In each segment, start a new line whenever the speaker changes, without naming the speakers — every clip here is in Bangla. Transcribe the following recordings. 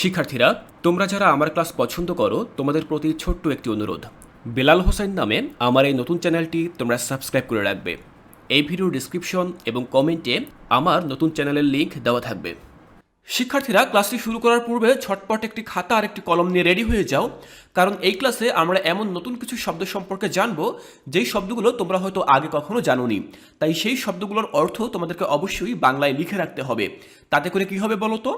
শিক্ষার্থীরা, তোমরা যারা আমার ক্লাস পছন্দ করো, তোমাদের প্রতি ছোট্ট একটি অনুরোধ। বেলাল হোসেন নামে আমার এই নতুন চ্যানেলটি তোমরা সাবস্ক্রাইব করে রাখবে। এই ভিডিওর ডিসক্রিপশন এবং কমেন্টে আমার নতুন চ্যানেলের লিঙ্ক দেওয়া থাকবে। শিক্ষার্থীরা ক্লাসটি শুরু করার পূর্বে ছটপট একটি খাতা আর একটি কলম নিয়ে রেডি হয়ে যাও, কারণ এই ক্লাসে আমরা এমন নতুন কিছু শব্দ সম্পর্কে জানব, যেই শব্দগুলো তোমরা হয়তো আগে কখনো জানোনি। তাই সেই শব্দগুলোর অর্থ তোমাদেরকে অবশ্যই বাংলায় লিখে রাখতে হবে। তাতে করে কি হবে বলো তো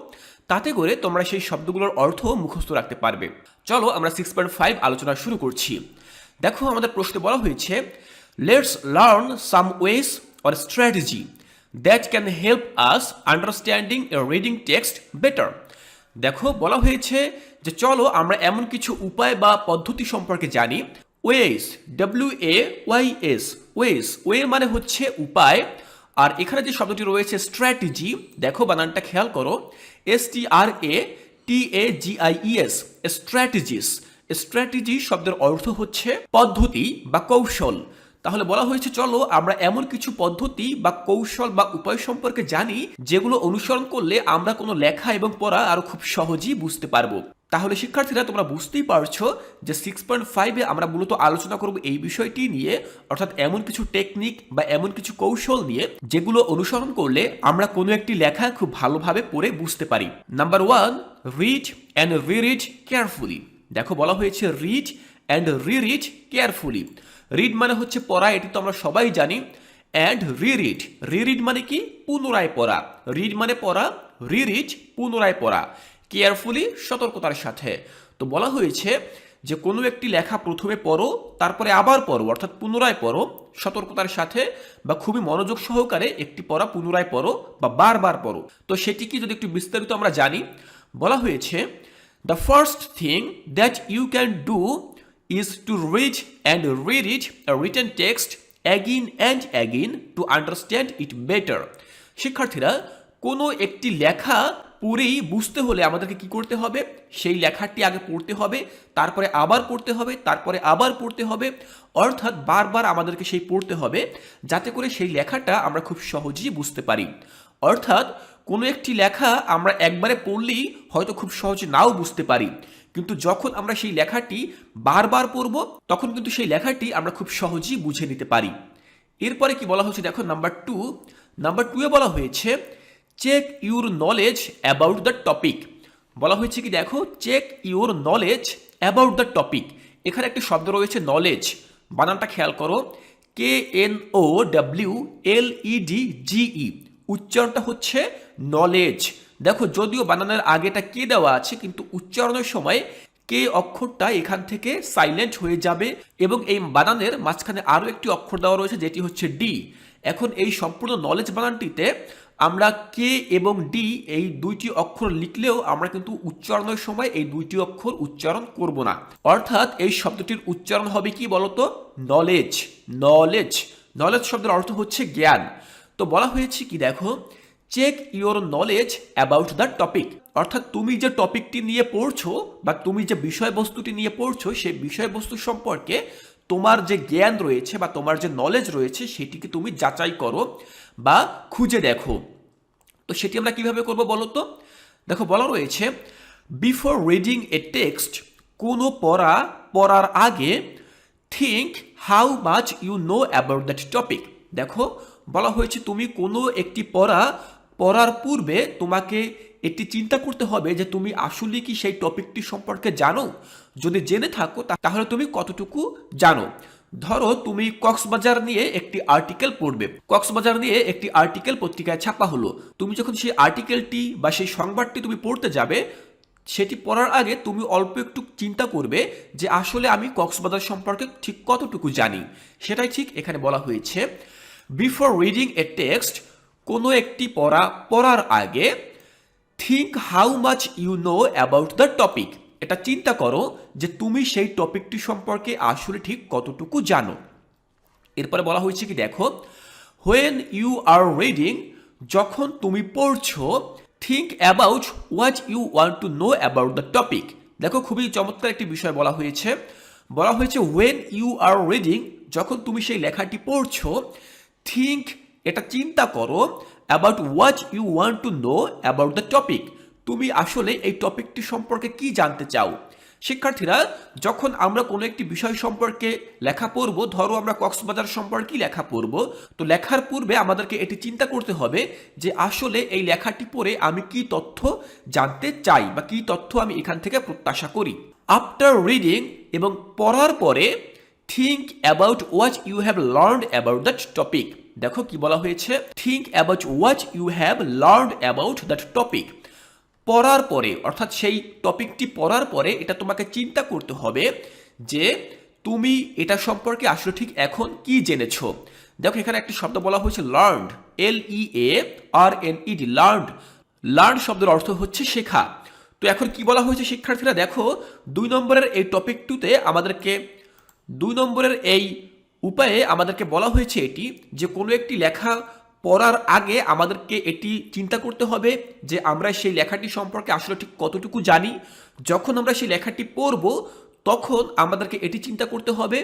তাতে করে তোমরা সেই শব্দগুলোর অর্থ মুখস্থ রাখতে পারবে। চলো আমরা সিক্স পয়েন্ট ফাইভ আলোচনা শুরু করছি। দেখো আমাদের প্রশ্নে বলা হয়েছে let's learn some ways or strategy that can help us understanding a reading text better দেখো, বলা হয়েছে যে চলো আমরা এমন কিছু উপায় বা পদ্ধতি সম্পর্কে জানি। Ways W A Y S ways way মানে হচ্ছে উপায়। আর এখানে যে শব্দটি রয়েছে স্ট্র্যাটেজি দেখো বানানটা খেয়াল করো। S T R A T E G I S strategies strategy শব্দের অর্থ হচ্ছে পদ্ধতি বা কৌশল। তাহলে বলা হয়েছে, চলো আমরা এমন কিছু পদ্ধতি বা কৌশল বা উপায় সম্পর্কে জানি, যেগুলো অনুসরণ করলে আমরা কোনো লেখা এবং পড়া আরও খুব সহজেই বুঝতে পারব। তাহলে শিক্ষার্থীরা, তোমরা বুঝতেই পারছ যে সিক্স পয়েন্ট ফাইভে আমরা মূলত আলোচনা করব এই বিষয়টি নিয়ে, অর্থাৎ এমন কিছু টেকনিক বা এমন কিছু কৌশল নিয়ে, যেগুলো অনুসরণ করলে আমরা কোনো একটি লেখা খুব ভালোভাবে পড়ে বুঝতে পারি। Number one read and read carefully দেখো, বলা হয়েছে read and read carefully read মানে হচ্ছে পড়া, এটি তো আমরা সবাই জানি। অ্যান্ড রিরিড রিরিড মানে কি? পুনরায় পড়া। রিড মানে পড়া রিরিড পুনরায় পড়া। কেয়ারফুলি সতর্কতার সাথে। তো বলা হয়েছে যে কোনো একটি লেখা প্রথমে পড়ো, তারপরে আবার পড়ো, অর্থাৎ পুনরায় পড়ো, সতর্কতার সাথে বা খুবই মনোযোগ সহকারে একটি পড়া পুনরায় পড়ো বা বারবার পড়ো। তো সেটি কি যদি একটু বিস্তারিত আমরা জানি, বলা হয়েছে the first thing that you can do is to read and read it a written text again and again to understand it better. শিক্ষার্থীরা, কোনো একটি লেখা পড়েই বুঝতে হলে আমাদেরকে কি করতে হবে? সেই লেখাটি আগে পড়তে হবে, তারপরে আবার পড়তে হবে, তারপরে আবার পড়তে হবে, অর্থাৎ বারবার আমাদেরকে সেই পড়তে হবে, যাতে করে সেই লেখাটা আমরা খুব সহজেই বুঝতে পারি। অর্থাৎ কোনো একটি লেখা আমরা একবারে পড়লেই হয়তো খুব সহজে নাও বুঝতে পারি। কিন্তু যখন আমরা সেই লেখাটি বারবার পড়ব, তখন কিন্তু সেই লেখাটি আমরা খুব সহজেই বুঝে নিতে পারি। এরপরে কি বলা হয়েছে দেখো নাম্বার টু নাম্বার টুয়ে বলা হয়েছে check your knowledge about the topic বলা হয়েছে কি, দেখো check your knowledge about the topic এখানে একটা শব্দ রয়েছে নলেজ বানানটা খেয়াল করো K N O W L E D G E উচ্চারণটা হচ্ছে নলেজ দেখো, যদিও বানানের আগেটা কে দেওয়া আছে, কিন্তু উচ্চারণের সময় কে অক্ষরটা এখান থেকে সাইলেন্ট হয়ে যাবে এবং এই বানানের মাঝখানে আরও একটি অক্ষর দেওয়া রয়েছে, যেটি হচ্ছে ডি এখন এই সম্পূর্ণ নলেজ বানানটিতে আমরা কে এবং ডি এই দুইটি অক্ষর লিখলেও আমরা কিন্তু উচ্চারণের সময় এই দুইটি অক্ষর উচ্চারণ করব না। অর্থাৎ এই শব্দটির উচ্চারণ হবে কি বলতো? নলেজ নলেজ নলেজ শব্দের অর্থ হচ্ছে জ্ঞান। তো বলা হয়েছে কি দেখো check your knowledge about the topic অর্থাৎ তুমি যে টপিকটি নিয়ে পড়ছো বা তুমি যে বিষয়বস্তুটি নিয়ে পড়ছো, সেই বিষয়বস্তু সম্পর্কে তোমার যে জ্ঞান রয়েছে বা তোমার যে নলেজ রয়েছে, সেটিকে তুমি যাচাই করো বা খুঁজে দেখো। তো সেটি আমরা কীভাবে করব বলো তো? দেখো, বলা রয়েছে বিফোর রিডিং এ টেক্সট কোনো পড়া, পড়ার আগে think how much you know about that topic দেখো, বলা হয়েছে তুমি কোনো একটি পড়া পড়ার পূর্বে তোমাকে একটি চিন্তা করতে হবে যে তুমি আসলে কি সেই টপিকটি সম্পর্কে জানো? যদি জেনে থাকো তাহলে তুমি কতটুকু জানো? ধরো, তুমি কক্সবাজার নিয়ে একটি আর্টিকেল পড়বে। কক্সবাজার নিয়ে একটি আর্টিকেল পত্রিকায় ছাপা হলো। তুমি যখন সেই আর্টিকেলটি বা সেই সংবাদটি তুমি পড়তে যাবে, সেটি পড়ার আগে তুমি অল্প একটু চিন্তা করবে যে আসলে আমি কক্সবাজার সম্পর্কে ঠিক কতটুকু জানি। সেটাই ঠিক এখানে বলা হয়েছে। বিফোর রিডিং এ টেক্সট কোনো একটি পড়া, পড়ার আগে think how much you know about the topic এটা চিন্তা করো যে তুমি সেই টপিকটি সম্পর্কে আসলে ঠিক কতটুকু জানো। এরপরে বলা হয়েছে কি, দেখো হোয়েন ইউ আর রিডিং যখন তুমি পড়ছো think about what you want to know about the topic দেখো, খুবই চমৎকার একটি বিষয় বলা হয়েছে। বলা হয়েছে ওয়েন ইউ আর রিডিং যখন তুমি সেই লেখাটি পড়ছো থিঙ্ক এটা চিন্তা করো about what you want to know about the topic তুমি আসলে এই টপিকটি সম্পর্কে কি জানতে চাও? শিক্ষার্থীরা, যখন আমরা কোনো একটি বিষয় সম্পর্কে লেখা পড়ব, ধরো আমরা কক্সবাজার সম্পর্কে লেখা পড়ব, তো লেখার পূর্বে আমাদেরকে এটি চিন্তা করতে হবে যে আসলে এই লেখাটি পড়ে আমি কি তথ্য জানতে চাই বা কি তথ্য আমি এখান থেকে প্রত্যাশা করি। আফটার রিডিং এবং পড়ার পরে think about what you have learned about that topic দেখো কি বলা হয়েছে think about what you have learn about that topic পড়ার পরে, অর্থাৎ সেই টপিকটি পড়ার পরে এটা তোমাকে চিন্তা করতে হবে যে তুমি এটা সম্পর্কে আসলে ঠিক এখন কি জেনেছো। দেখো এখানে একটি শব্দ বলা হয়েছে learned L E A R N E D learned learn শব্দের অর্থ হচ্ছে শেখা। তো এখন কি বলা হয়েছে শিক্ষার্থীরা? দেখো, দুই নম্বরের এই টপিক টুতে আমাদেরকে, দুই নম্বরের এই উপায়ে আমাদেরকে বলা হয়েছে এটি যে কোনো একটি লেখা পড়ার আগে আমাদেরকে এটি চিন্তা করতে হবে যে আমরা সেই লেখাটি সম্পর্কে আসলে ঠিক কতটুকু জানি। যখন আমরা সেই লেখাটি পড়ব, তখন আমাদেরকে এটি চিন্তা করতে হবে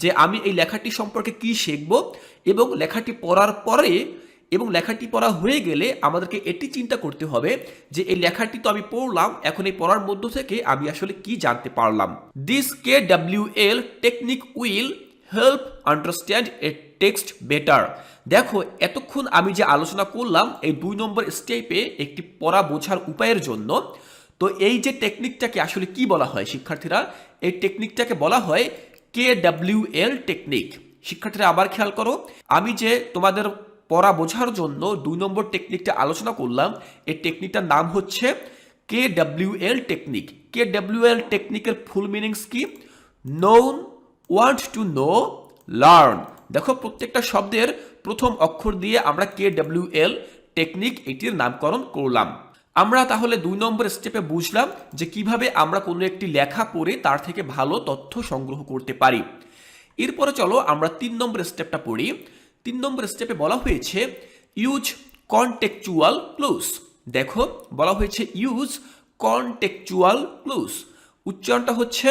যে আমি এই লেখাটি সম্পর্কে কি শিখব এবং লেখাটি পড়ার পরে এবং লেখাটি পড়া হয়ে গেলে আমাদেরকে এটি চিন্তা করতে হবে যে এই লেখাটি তো আমি পড়লাম, এখন এই পড়ার মধ্য থেকে আমি আসলে কি জানতে পারলাম। This K W L technique will help understand a text better দেখো, এতক্ষণ আমি যে আলোচনা করলাম এই দুই নম্বর স্টেপে একটি পড়া বোঝার উপায়ের জন্য, তো এই যে টেকনিকটাকে আসলে কি বলা হয় শিক্ষার্থীরা? এই টেকনিকটাকে বলা হয় কে ডাব্লিউ এল টেকনিক শিক্ষার্থীরা আবার খেয়াল করো, আমি যে তোমাদের পড়া বোঝার জন্য দুই নম্বর টেকনিকটা আলোচনা করলাম, এই টেকনিকটার নাম হচ্ছে K W L technique K W L টেকনিকের full meanings কি? Known want to know learn দেখো, প্রত্যেকটা শব্দের প্রথম অক্ষর দিয়ে আমরা কে ডাব্লিউ এল টেকনিক এটির নামকরণ করলাম। আমরা তাহলে দুই নম্বর স্টেপে বুঝলাম যে কীভাবে আমরা কোনো একটি লেখা পড়ে তার থেকে ভালো তথ্য সংগ্রহ করতে পারি। এরপরে চলো আমরা তিন নম্বর স্টেপটা পড়ি। তিন নম্বর স্টেপে বলা হয়েছে ইউজ কনটেকচুয়াল ক্লুজ দেখো, বলা হয়েছে ইউজ কনটেকচুয়াল ক্লুজ উচ্চারণটা হচ্ছে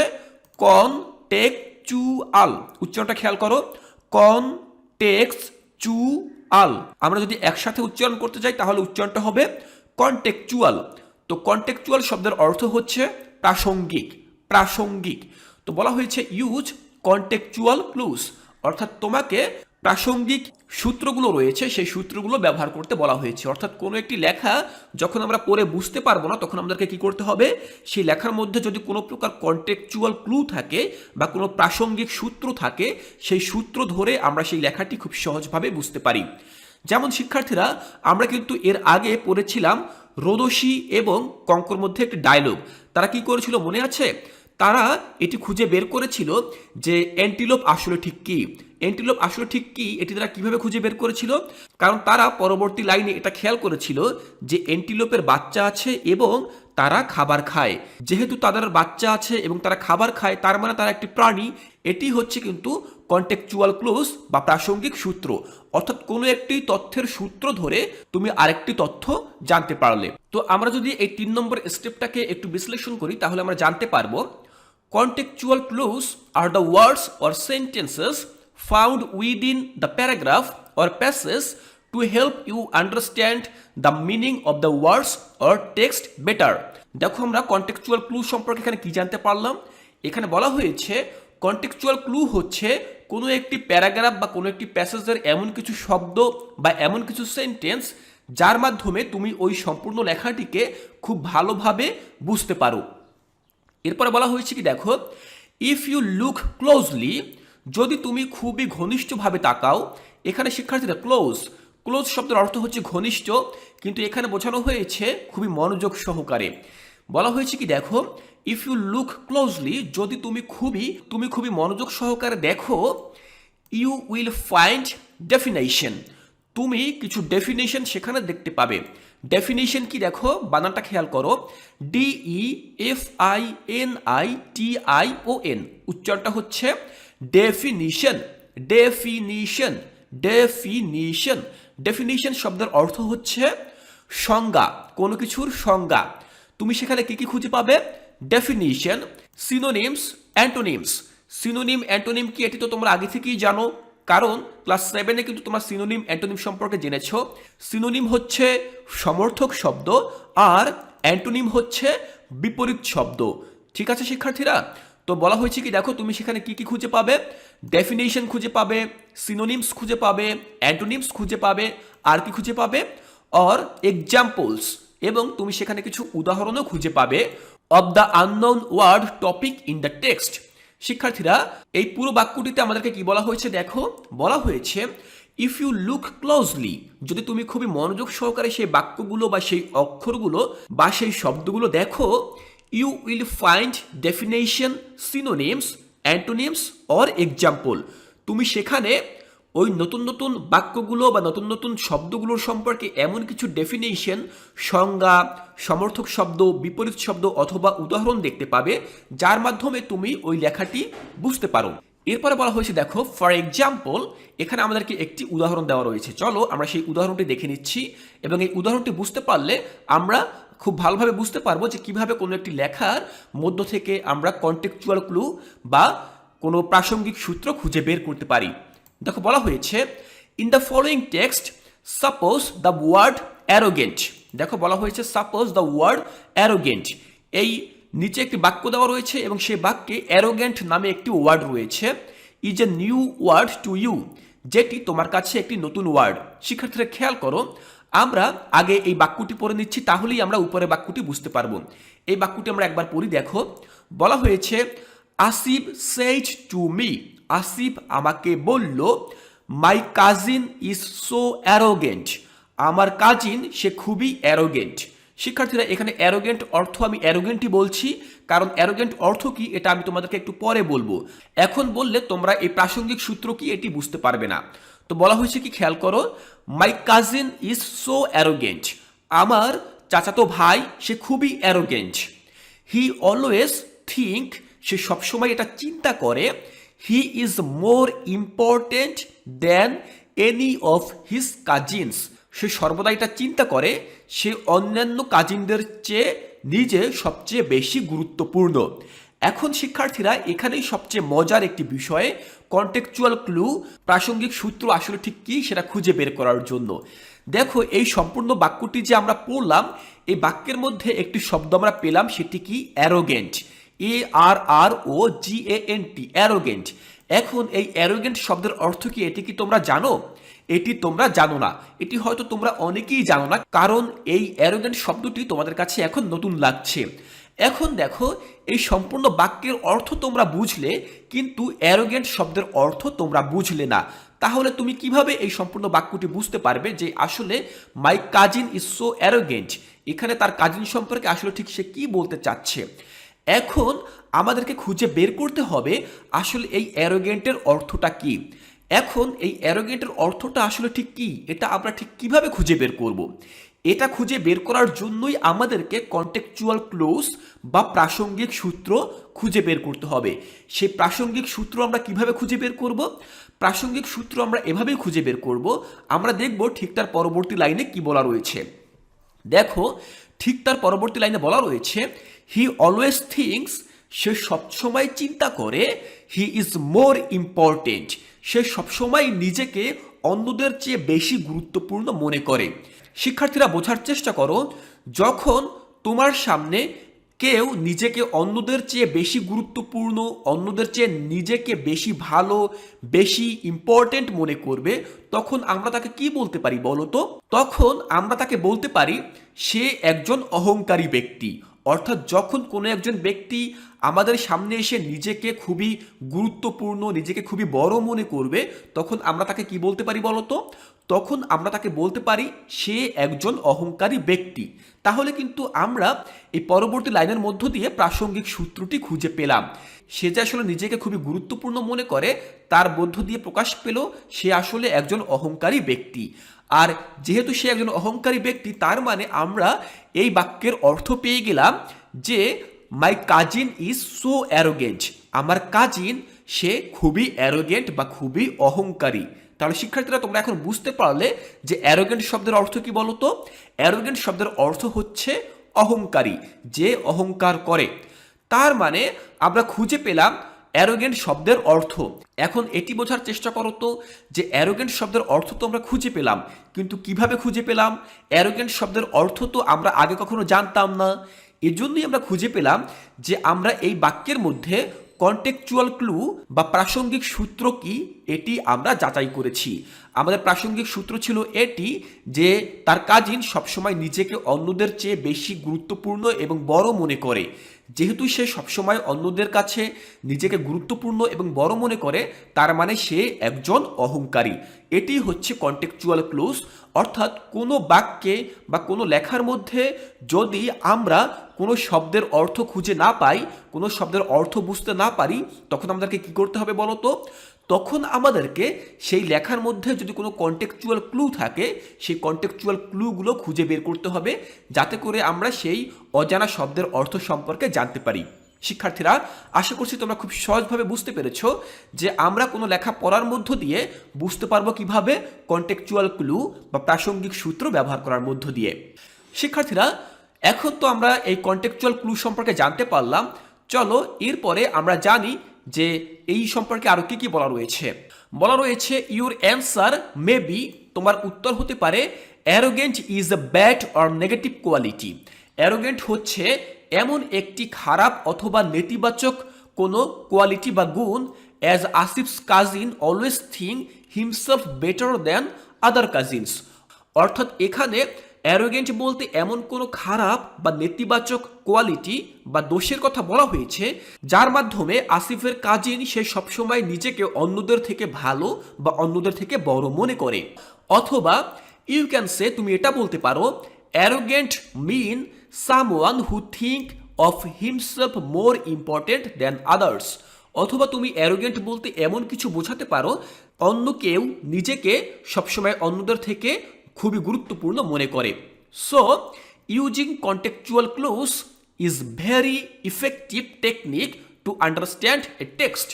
কনটেকচুয়াল উচ্চারণটা খেয়াল করো। কন টেক্স চু আল আমরা যদি একসাথে উচ্চারণ করতে চাই তাহলে উচ্চারণটা হবে কনটেকচুয়াল তো কনটেকচুয়াল শব্দের অর্থ হচ্ছে প্রাসঙ্গিক প্রাসঙ্গিক। তো বলা হয়েছে, ইউজ কনটেকচুয়াল ক্লুজ। অর্থাৎ তোমাকে প্রাসঙ্গিক সূত্রগুলো রয়েছে, সেই সূত্রগুলো ব্যবহার করতে বলা হয়েছে। অর্থাৎ কোনো একটি লেখা যখন আমরা পড়ে বুঝতে পারব না, তখন আমাদেরকে কি করতে হবে? সেই লেখার মধ্যে যদি কোনো প্রকার কন্টেকচুয়াল ক্লু থাকে বা কোনো প্রাসঙ্গিক সূত্র থাকে, সেই সূত্র ধরে আমরা সেই লেখাটি খুব সহজভাবে বুঝতে পারি। যেমন শিক্ষার্থীরা, আমরা কিন্তু এর আগে পড়েছিলাম রোদসী এবং কঙ্কর মধ্যে একটি ডায়লগ তারা কি করেছিল মনে আছে? তারা এটি খুঁজে বের করেছিল যে অ্যান্টিলোপ আসলে ঠিক কি? অ্যান্টিলোপ আসলে ঠিক কি? এটি তারা কীভাবে খুঁজে বের করেছিল? কারণ তারা পরবর্তী লাইনে এটা খেয়াল করেছিল যে অ্যান্টিলোপের বাচ্চা আছে এবং তারা খাবার খায়। যেহেতু তাদের বাচ্চা আছে এবং তারা খাবার খায়, তার মানে তারা একটি প্রাণী। এটি হচ্ছে কিন্তু কন্টেকচুয়াল ক্লোজ বা প্রাসঙ্গিক সূত্র। অর্থাৎ কোনো একটি তথ্যের সূত্র ধরে তুমি আরেকটি তথ্য জানতে পারলে। তো আমরা যদি এই তিন নম্বর স্টেপটাকে একটু বিশ্লেষণ করি, তাহলে আমরা জানতে পারব, contextual clues are the words or sentences found within the paragraph or passage to help you understand the meaning of the words or text better. দেখো আমরা কন্টেক্সচুয়াল ক্লু সম্পর্কে এখানে কি জানতে পারলাম? এখানে বলা হয়েছে কন্টেক্সচুয়াল ক্লু হচ্ছে কোনো একটি প্যারাগ্রাফ বা কোনো একটি প্যাসেজের এমন কিছু শব্দ বা এমন কিছু সেন্টেন্স যার মাধ্যমে তুমি ওই সম্পূর্ণ লেখাটিকে খুব ভালোভাবে বুঝতে পারো। এরপরে বলা হয়েছে কি দেখো ইফ ইউ লুক ক্লোজলি যদি তুমি খুবই ঘনিষ্ঠভাবে তাকাও, এখানে শিক্ষার্থীরা ক্লোজ ক্লোজ শব্দের অর্থ হচ্ছে ঘনিষ্ঠ, কিন্তু এখানে বোঝানো হয়েছে খুবই মনোযোগ সহকারে। বলা হয়েছে কি, দেখো ইফ ইউ লুক ক্লোজলি যদি তুমি খুবই তুমি খুবই মনোযোগ সহকারে দেখো ইউ উইল ফাইন্ড ডেফিনেশন তুমি কিছু ডেফিনেশন সেখানে দেখতে পাবে। ডেফিনেশন কি, দেখো, বানানটা খেয়াল করো। D E F I N I T I O N উচ্চারণটা হচ্ছে ডেফিনিশন ডেফিনিশন ডেফিনিশন ডেফিনিশন শব্দের অর্থ হচ্ছে সংজ্ঞা, কোনো কিছুর সংজ্ঞা। তুমি সেখানে কি কি খুঁজে পাবে? Definition synonyms antonyms synonym antonym কি এটি তো তোমরা আগে থেকেই জানো। কারণ ক্লাস সেভেনে কিন্তু তোমরা সিনোনিম অ্যান্টোনিম সম্পর্কে জেনেছ। সিনোনিম হচ্ছে সমর্থক শব্দ আর অ্যান্টোনিম হচ্ছে বিপরীত শব্দ। ঠিক আছে, শিক্ষার্থীরা? তো বলা হয়েছে কি, দেখো, তুমি সেখানে কি কি খুঁজে পাবে? ডেফিনেশন খুঁজে পাবে সিনোনিমস খুঁজে পাবে অ্যান্টোনিমস খুঁজে পাবে, আর কি খুঁজে পাবে? অর এক্সাম্পলস এবং তুমি সেখানে কিছু উদাহরণও খুঁজে পাবে of the unknown word topic in the text শিক্ষার্থীরা, এই পুরো বাক্যটিতে আমাদেরকে কি বলা হয়েছে, দেখো? বলা হয়েছে ইফ ইউ লুক ক্লোজলি যদি তুমি খুবই মনোযোগ সহকারে সেই বাক্যগুলো বা সেই অক্ষরগুলো বা সেই শব্দগুলো দেখো you will find definition synonyms antonyms or example তুমি সেখানে ওই নতুন নতুন বাক্যগুলো বা নতুন নতুন শব্দগুলোর সম্পর্কে এমন কিছু ডেফিনেশন সংজ্ঞা, সমর্থক শব্দ, বিপরীত শব্দ অথবা উদাহরণ দেখতে পাবে, যার মাধ্যমে তুমি ওই লেখাটি বুঝতে পারো। এরপরে বলা হয়েছে, দেখো ফর এক্সাম্পল এখানে আমাদেরকে একটি উদাহরণ দেওয়া রয়েছে। চলো আমরা সেই উদাহরণটি দেখে নিচ্ছি এবং এই উদাহরণটি বুঝতে পারলে আমরা খুব ভালোভাবে বুঝতে পারব যে কীভাবে কোনো একটি লেখার মধ্য থেকে আমরা কন্টেকচুয়াল ক্লু বা কোনো প্রাসঙ্গিক সূত্র খুঁজে বের করতে পারি। দেখো বলা হয়েছে in the following text suppose the word arrogant দেখো বলা হয়েছে সাপোজ দ্য ওয়ার্ড অ্যারোগেন্ট এই নিচে একটি বাক্য দেওয়া রয়েছে এবং সেই বাক্যে অ্যারোগেন্ট নামে একটি ওয়ার্ড রয়েছে। Is a new word to you যেটি তোমার কাছে একটি নতুন ওয়ার্ড শিক্ষার্থীরা খেয়াল করো আমরা আগে এই বাক্যটি পড়ে নিচ্ছি, তাহলেই আমরা উপরে বাক্যটি বুঝতে পারব। এই বাক্যটি আমরা একবার পড়ি, দেখো। বলা হয়েছে, Asif said to me. Asif আমাকে বলল my cousin is so arrogant আমার কাজিন সে খুবই অ্যারোগেন্ট শিক্ষার্থীরা, এখানে অ্যারোগেন্ট অর্থ আমি অ্যারোগেন্টই বলছি, কারণ অ্যারোগেন্ট অর্থ কি, এটা আমি তোমাদেরকে একটু পরে বলব। এখন বললে তোমরা এই প্রাসঙ্গিক সূত্র কি, এটি বুঝতে পারবে না। তো বলা হয়েছে কি, খেয়াল করো my cousin is so arrogant আমার চাচাতো ভাই, সে খুবই অ্যারোগেন্ট হি অলওয়েজ থিঙ্ক সে সবসময় এটা চিন্তা করে he is more important than any of his cousins সে সর্বদা এটা চিন্তা করে, সে অন্যান্য কাজিনদের চেয়ে নিজে সবচেয়ে বেশি গুরুত্বপূর্ণ। এখন শিক্ষার্থীরা এখানেই সবচেয়ে মজার একটি বিষয়ে কন্টেকচুয়াল ক্লু প্রাসঙ্গিক সূত্র আসলে ঠিক কী সেটা খুঁজে বের করার জন্য। দেখো, এই সম্পূর্ণ বাক্যটি যে আমরা পড়লাম, এই বাক্যের মধ্যে একটি শব্দ আমরা পেলাম, সেটি কি? Arrogant A R R O G A N T arrogant এখন এই অ্যারোগেন্ট শব্দের অর্থ কি? এটি কি তোমরা জানো? এটি তোমরা জানো না। এটি হয়তো তোমরা অনেকেই জানো না, কারণ এই অ্যারোগেন্ট শব্দটি তোমাদের কাছে এখন নতুন লাগছে। এখন দেখো, এই সম্পূর্ণ বাক্যের অর্থ তোমরা বুঝলে, কিন্তু অ্যারোগেন্ট শব্দের অর্থ তোমরা বুঝলে না। তাহলে তুমি কীভাবে এই সম্পূর্ণ বাক্যটি বুঝতে পারবে যে আসলে my cousin is so arrogant এখানে তার কাজিন সম্পর্কে আসলে ঠিক সে কি বলতে চাচ্ছে? এখন আমাদেরকে খুঁজে বের করতে হবে আসলে এই অ্যারোগেন্টের অর্থটা কি। এখন এই অ্যারোগেন্টের অর্থটা আসলে ঠিক কি? এটা আমরা ঠিক কীভাবে খুঁজে বের করব। এটা খুঁজে বের করার জন্যই আমাদেরকে কন্টেকচুয়াল ক্লোজ বা প্রাসঙ্গিক সূত্র খুঁজে বের করতে হবে। সেই প্রাসঙ্গিক সূত্র আমরা কীভাবে খুঁজে বের করব? প্রাসঙ্গিক সূত্র আমরা এভাবেই খুঁজে বের করব। আমরা দেখব ঠিক তার পরবর্তী লাইনে কি বলা রয়েছে। দেখো, ঠিক তার পরবর্তী লাইনে বলা রয়েছে হি অলওয়েজ থিংস সে সবসময় চিন্তা করে হি ইজ মোর ইম্পর্টেন্ট সে সবসময় নিজেকে অন্যদের চেয়ে বেশি গুরুত্বপূর্ণ মনে করে। শিক্ষার্থীরা বোঝার চেষ্টা করো, যখন তোমার সামনে কেউ নিজেকে অন্যদের চেয়ে বেশি গুরুত্বপূর্ণ, অন্যদের চেয়ে নিজেকে বেশি ভালো, বেশি ইম্পর্টেন্ট মনে করবে, তখন আমরা তাকে কি বলতে পারি বলো তো? তখন আমরা তাকে বলতে পারি, সে একজন অহংকারী ব্যক্তি। অর্থাৎ যখন কোনো একজন ব্যক্তি আমাদের সামনে এসে নিজেকে খুবই গুরুত্বপূর্ণ, নিজেকে খুবই বড় মনে করবে, তখন আমরা তাকে কি বলতে পারি বলতো তখন আমরা তাকে বলতে পারি, সে একজন অহংকারী ব্যক্তি। তাহলে কিন্তু আমরা এই পরবর্তী লাইনের মধ্য দিয়ে প্রাসঙ্গিক সূত্রটি খুঁজে পেলাম। সে যে আসলে নিজেকে খুবই গুরুত্বপূর্ণ মনে করে, তার মধ্য দিয়ে প্রকাশ পেল, সে আসলে একজন অহংকারী ব্যক্তি। আর যেহেতু সে একজন অহংকারী ব্যক্তি, তার মানে আমরা এই বাক্যের অর্থ পেয়ে গেলাম যে my cousin is so arrogant আমার কাজিন সে খুবই অ্যারোগেন্ট বা খুবই অহংকারী। তাহলে শিক্ষার্থীরা তোমরা এখন বুঝতে পারলে যে অ্যারোগেন্ট শব্দের অর্থ কি বলতো? অ্যারোগেন্ট শব্দের অর্থ হচ্ছে অহংকারী, যে অহংকার করে। তার মানে আমরা খুঁজে পেলাম অ্যারোগেন্ট শব্দের অর্থ। এখন এটি বোঝার চেষ্টা করো তো যে অ্যারোগেন্ট শব্দের অর্থ তো আমরা খুঁজে পেলাম, কিন্তু কীভাবে খুঁজে পেলাম? অ্যারোগেন্ট শব্দের অর্থ তো আমরা আগে কখনো জানতাম না। এজন্যই আমরা খুঁজে পেলাম যে আমরা এই বাক্যের মধ্যে কন্টেকচুয়াল ক্লু বা প্রাসঙ্গিক সূত্র কি এটি আমরা যাচাই করেছি। আমাদের প্রাসঙ্গিক সূত্র ছিল এটি যে তার কাজিন সবসময় নিজেকে অন্যদের চেয়ে বেশি গুরুত্বপূর্ণ এবং বড় মনে করে। যেহেতু সে সবসময় অন্যদের কাছে নিজেকে গুরুত্বপূর্ণ এবং বড় মনে করে, তার মানে সে একজন অহংকারী। এটি হচ্ছে কন্টেকচুয়াল ক্লোজ অর্থাৎ কোনো বাক্যে বা কোনো লেখার মধ্যে যদি আমরা কোনো শব্দের অর্থ খুঁজে না পাই, কোনো শব্দের অর্থ বুঝতে না পারি, তখন আমাদেরকে কি করতে হবে বলো তো তখন আমাদেরকে সেই লেখার মধ্যে যদি কোনো কন্টেকচুয়াল ক্লু থাকে, সেই কন্টেকচুয়াল ক্লুগুলো খুঁজে বের করতে হবে, যাতে করে আমরা সেই অজানা শব্দের অর্থ সম্পর্কে জানতে পারি। শিক্ষার্থীরা, আশা করছি তোমরা খুব সহজভাবে বুঝতে পেরেছ যে আমরা কোনো লেখা পড়ার মধ্য দিয়ে বুঝতে পারব কীভাবে কন্টেকচুয়াল ক্লু বা প্রাসঙ্গিক সূত্র ব্যবহার করার মধ্য দিয়ে। শিক্ষার্থীরা, এখন তো আমরা এই কন্টেকচুয়াল ক্লু সম্পর্কে জানতে পারলাম। চলো, এরপরে আমরা জানি যে এই সম্পর্কে আরও কি কি বলা রয়েছে? বলা রয়েছে ইউর অ্যান্সার মে বি তোমার উত্তর হতে পারে arrogant is a bad or negative quality arrogant হচ্ছে এমন একটি খারাপ অথবা নেতিবাচক কোনো কোয়ালিটি বা গুণ as Asif's cousin always think himself better than other cousins অর্থাৎ এখানে অ্যারোগেন্ট বলতে এমন কোনো খারাপ বা নেতিবাচক কোয়ালিটি বা দোষের কথা বলা হয়েছে, যার মাধ্যমে আসিফের কাজিন সে সবসময় নিজেকে অন্যদের থেকে ভালো বা অন্যদের থেকে বড় মনে করে। অথবা ইউ ক্যান সে তুমি এটা বলতে পারো arrogant mean someone who think of himself more important than others অথবা, তুমি অ্যারোগেন্ট বলতে এমন কিছু বোঝাতে পারো, অন্য কেউ নিজেকে সবসময় অন্যদের থেকে খুবই গুরুত্বপূর্ণ মনে করে। So using contextual clues is very effective technique to understand a text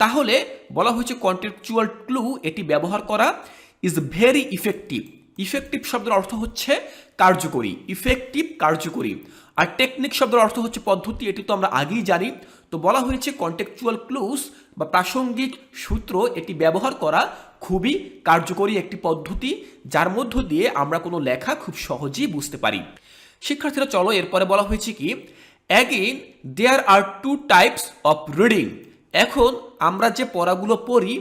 তাহলে বলা হয়েছে কন্টেকচুয়াল ক্লু এটি ব্যবহার করা ইজ ভেরি ইফেক্টিভ ইফেক্টিভ শব্দের অর্থ হচ্ছে কার্যকরী। ইফেক্টিভ কার্যকরী। আর টেকনিক শব্দের অর্থ হচ্ছে পদ্ধতি, এটি তো আমরা আগেই জানি। তো বলা হয়েছে কন্টেকচুয়াল ক্লুজ বা প্রাসঙ্গিক সূত্র এটি ব্যবহার করা খুবই কার্যকরী একটি পদ্ধতি, যার মধ্য দিয়ে আমরা কোনো লেখা খুব সহজেই বুঝতে পারি। শিক্ষার্থীরা, চলো এরপরে বলা হয়েছে কি again there are two types of reading এখন আমরা যে পড়াগুলো পড়ি,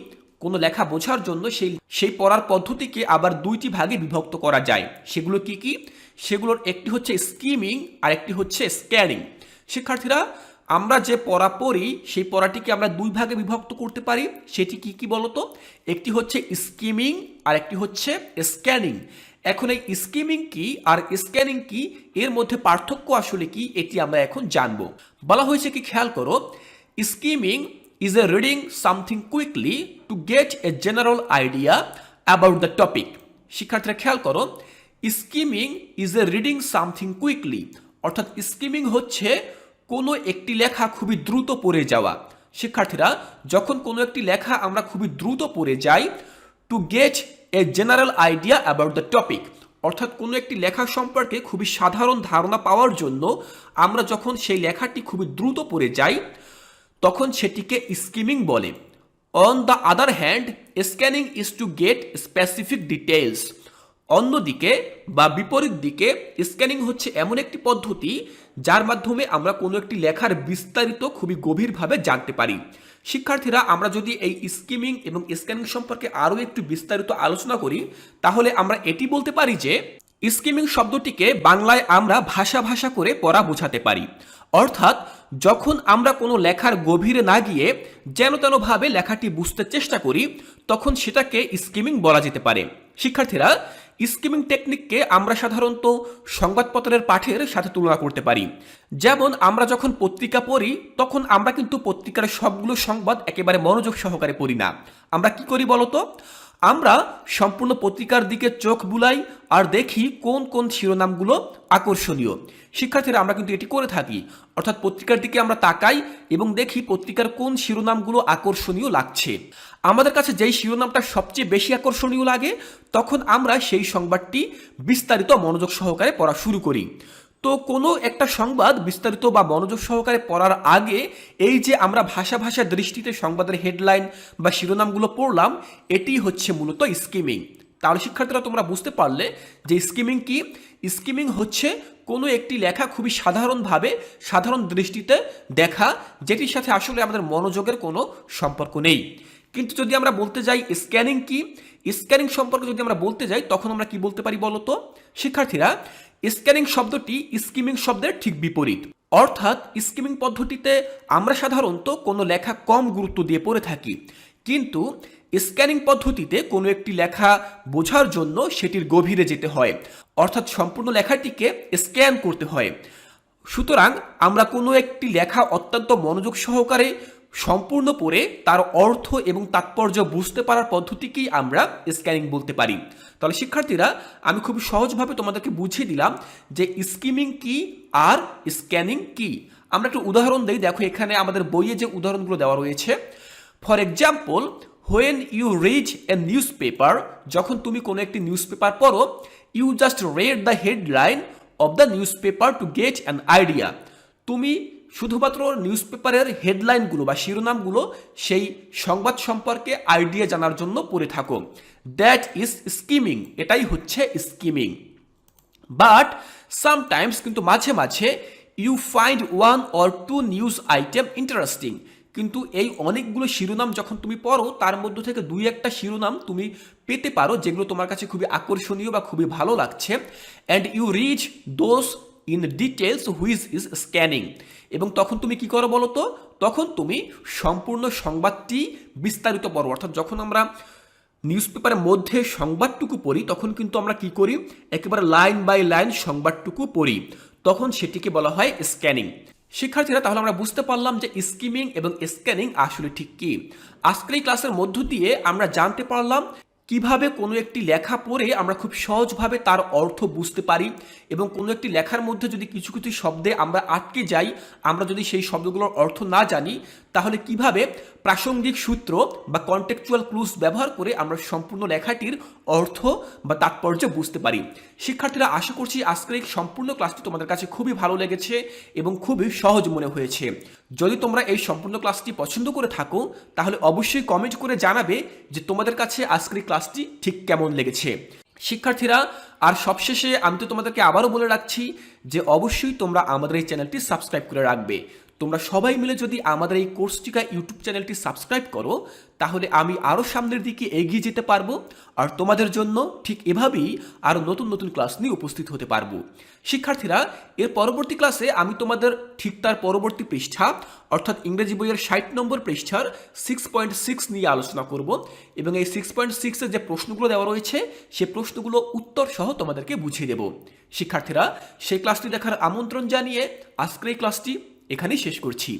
কোনো লেখা বোঝার জন্য সেই সেই পড়ার পদ্ধতিকে আবার দুইটি ভাগে বিভক্ত করা যায়। সেগুলো কি কি? সেগুলোর একটি হচ্ছে স্কিমিং আর একটি হচ্ছে স্ক্যানিং শিক্ষার্থীরা আমরা যে পড়া পড়ি, সেই পড়াটিকে আমরা দুই ভাগে বিভক্ত করতে পারি। সেটি কি কি বলতো? একটি হচ্ছে স্কিমিং আর একটি হচ্ছে স্ক্যানিং। এখন এই স্কিমিং কি আর স্ক্যানিং কি, এর মধ্যে পার্থক্য আসলে কি, এটি আমরা এখন জানব। বলা হয়েছে কি, খেয়াল করো, skimming is a reading something quickly to get a general idea about the topic. শিক্ষার্থীরা খেয়াল করো, skimming is a reading something quickly, অর্থাৎ স্কিমিং হচ্ছে কোনো একটি লেখা খুবই দ্রুত পড়ে যাওয়া। শিক্ষার্থীরা, যখন কোনো একটি লেখা আমরা খুবই দ্রুত পড়ে যাই to get a general idea about the topic অর্থাৎ কোনো একটি লেখা সম্পর্কে খুবই সাধারণ ধারণা পাওয়ার জন্য আমরা যখন সেই লেখাটি খুবই দ্রুত পড়ে যাই, তখন সেটিকে স্কিমিং বলে। On the other hand scanning is to get specific details অন্যদিকে বা বিপরীত দিকে স্ক্যানিং হচ্ছে এমন একটি পদ্ধতি যার মাধ্যমে আমরা কোনো একটি লেখার বিস্তারিত খুবই গভীরভাবে জানতে পারি। শিক্ষার্থীরা, আমরা যদি এই স্কিমিং এবং স্ক্যানিং সম্পর্কে আরও একটু বিস্তারিত আলোচনা করি, তাহলে আমরা এটি বলতে পারি যে স্কিমিং শব্দটিকে বাংলায় আমরা ভাষা ভাষা করে পড়া বোঝাতে পারি। অর্থাৎ, যখন আমরা কোনো লেখার গভীরে না গিয়ে যেন তেনভাবে লেখাটি বুঝতে চেষ্টা করি, তখন সেটাকে স্কিমিং বলা যেতে পারে। শিক্ষার্থীরা স্কিমিং টেকনিককে আমরা সাধারণত সংবাদপত্রের পাঠের সাথে তুলনা করতে পারি। যেমন আমরা যখন পত্রিকা পড়ি, তখন আমরা কিন্তু পত্রিকার সবগুলো সংবাদ একেবারে মনোযোগ সহকারে পড়ি না। আমরা কি করি বলতো? আমরা সম্পূর্ণ পত্রিকার দিকে চোখ বুলাই আর দেখি কোন কোন শিরোনামগুলো আকর্ষণীয়। শিক্ষার্থীরা, আমরা কিন্তু এটি করে থাকি। অর্থাৎ পত্রিকার দিকে আমরা তাকাই এবং দেখি পত্রিকার কোন শিরোনামগুলো আকর্ষণীয় লাগছে। আমাদের কাছে যেই শিরোনামটা সবচেয়ে বেশি আকর্ষণীয় লাগে, তখন আমরা সেই সংবাদটি বিস্তারিত মনোযোগ সহকারে পড়া শুরু করি। তো কোনো একটা সংবাদ বিস্তারিত বা মনোযোগ সহকারে পড়ার আগে এই যে আমরা ভাষা ভাষা দৃষ্টিতে সংবাদের হেডলাইন বা শিরোনামগুলো পড়লাম, এটি হচ্ছে মূলত স্কিমিং। তাহলে শিক্ষার্থীরা তোমরা বুঝতে পারলে যে স্কিমিং কি? স্কিমিং হচ্ছে কোনো একটি লেখা খুবই সাধারণভাবে সাধারণ দৃষ্টিতে দেখা, যেটির সাথে আসলে আমাদের মনোযোগের কোনো সম্পর্ক নেই। কিন্তু যদি আমরা বলতে যাই স্ক্যানিং কি? স্ক্যানিং সম্পর্কে যদি আমরা বলতে যাই, তখন আমরা কি বলতে পারি বলতো? শিক্ষার্থীরা, স্ক্যানিং শব্দটি স্কিমিং শব্দের ঠিক বিপরীত। অর্থাৎ স্কিমিং পদ্ধতিতে আমরা সাধারণত কোনো লেখা কম গুরুত্ব দিয়ে পড়ে থাকি। কিন্তু স্ক্যানিং পদ্ধতিতে কোনো একটি লেখা বোঝার জন্য সেটির গভীরে যেতে হয়। অর্থাৎ সম্পূর্ণ লেখাটিকে স্ক্যান করতে হয়। সুতরাং আমরা কোনো একটি লেখা অত্যন্ত মনোযোগ সহকারে সম্পূর্ণ পড়ে তার অর্থ এবং তাৎপর্য বুঝতে পারার পদ্ধতিকেই আমরা স্ক্যানিং বলতে পারি। তাহলে শিক্ষার্থীরা, আমি খুব সহজভাবে তোমাদেরকে বুঝিয়ে দিলাম যে স্কিমিং কি আর স্ক্যানিং কি। আমরা একটু উদাহরণ দিই, দেখো এখানে আমাদের বইয়ে যে উদাহরণগুলো দেওয়া রয়েছে। For example when you read a news paper যখন তুমি কোনো একটি নিউজ পেপার পড়ো you just read the headline of the news paper to get an idea তুমি শুধুমাত্র নিউজ পেপারের হেডলাইনগুলো বা শিরোনামগুলো সেই সংবাদ সম্পর্কে আইডিয়া জানার জন্য পড়ে থাকো। দ্যাট ইজ স্কিমিং এটাই হচ্ছে স্কিমিং বাট সামটাইমস কিন্তু মাঝে মাঝে you find one or two news item interesting কিন্তু এই অনেকগুলো শিরোনাম যখন তুমি পড়ো, তার মধ্য থেকে দুই একটা শিরোনাম তুমি পেতে পারো, যেগুলো তোমার কাছে খুবই আকর্ষণীয় বা খুবই ভালো লাগছে। And you reach those in details which is scanning এবং তখন তুমি কি করো বলো তো? তখন তুমি সম্পূর্ণ সংবাদটি বিস্তারিত পড়ো। অর্থাৎ যখন আমরা নিউজ পেপারের মধ্যে সংবাদটুকু পড়ি, তখন কিন্তু আমরা কি করি? একেবারে লাইন বাই লাইন সংবাদটুকু পড়ি। তখন সেটিকে বলা হয় স্ক্যানিং শিক্ষার্থীরা, তাহলে আমরা বুঝতে পারলাম যে স্কিমিং এবং স্ক্যানিং আসলে ঠিক কি। আজকের এই ক্লাসের মধ্য দিয়ে আমরা জানতে পারলাম কীভাবে কোনো একটি লেখা পড়ে আমরা খুব সহজভাবে তার অর্থ বুঝতে পারি এবং কোনো একটি লেখার মধ্যে যদি কিছু কিছু শব্দে আমরা আটকে যাই, আমরা যদি সেই শব্দগুলোর অর্থ না জানি তাহলে কীভাবে প্রাসঙ্গিক সূত্র বা কন্টেকচুয়াল ক্লুজ ব্যবহার করে আমরা সম্পূর্ণ লেখাটির অর্থ বা তাৎপর্য বুঝতে পারি? শিক্ষার্থীরা আশা করছি আজকের এই সম্পূর্ণ ক্লাসটি তোমাদের কাছে খুবই ভালো লেগেছে এবং খুবই সহজ মনে হয়েছে। যদি তোমরা এই সম্পূর্ণ ক্লাসটি পছন্দ করে থাকো, তাহলে অবশ্যই কমেন্ট করে জানাবে যে তোমাদের কাছে আজকের ক্লাসটি ঠিক কেমন লেগেছে। শিক্ষার্থীরা, আর সবশেষে আমি তো তোমাদেরকে আবারও বলে রাখছি যে অবশ্যই তোমরা আমাদের এই চ্যানেলটি সাবস্ক্রাইব করে রাখবে। তোমরা সবাই মিলে যদি আমাদের এই কোর্সটিকা ইউটিউব চ্যানেলটি সাবস্ক্রাইব করো, তাহলে আমি আরও সামনের দিকে এগিয়ে যেতে পারব। আর তোমাদের জন্য ঠিক এভাবেই আরও নতুন নতুন ক্লাস নিয়ে উপস্থিত হতে পারব। শিক্ষার্থীরা, এর পরবর্তী ক্লাসে আমি তোমাদের ঠিক তার পরবর্তী পৃষ্ঠা, অর্থাৎ ইংরেজি বইয়ের ষাট নম্বর পৃষ্ঠার সিক্স পয়েন্ট সিক্স নিয়ে আলোচনা করব। এবং এই সিক্স পয়েন্ট সিক্সের যে প্রশ্নগুলো দেওয়া রয়েছে, সে প্রশ্নগুলো উত্তর সহ তোমাদেরকে বুঝিয়ে দেব। শিক্ষার্থীরা, সেই ক্লাসটি দেখার আমন্ত্রণ জানিয়ে আজকের এই ক্লাসটি এখানেই শেষ করছি।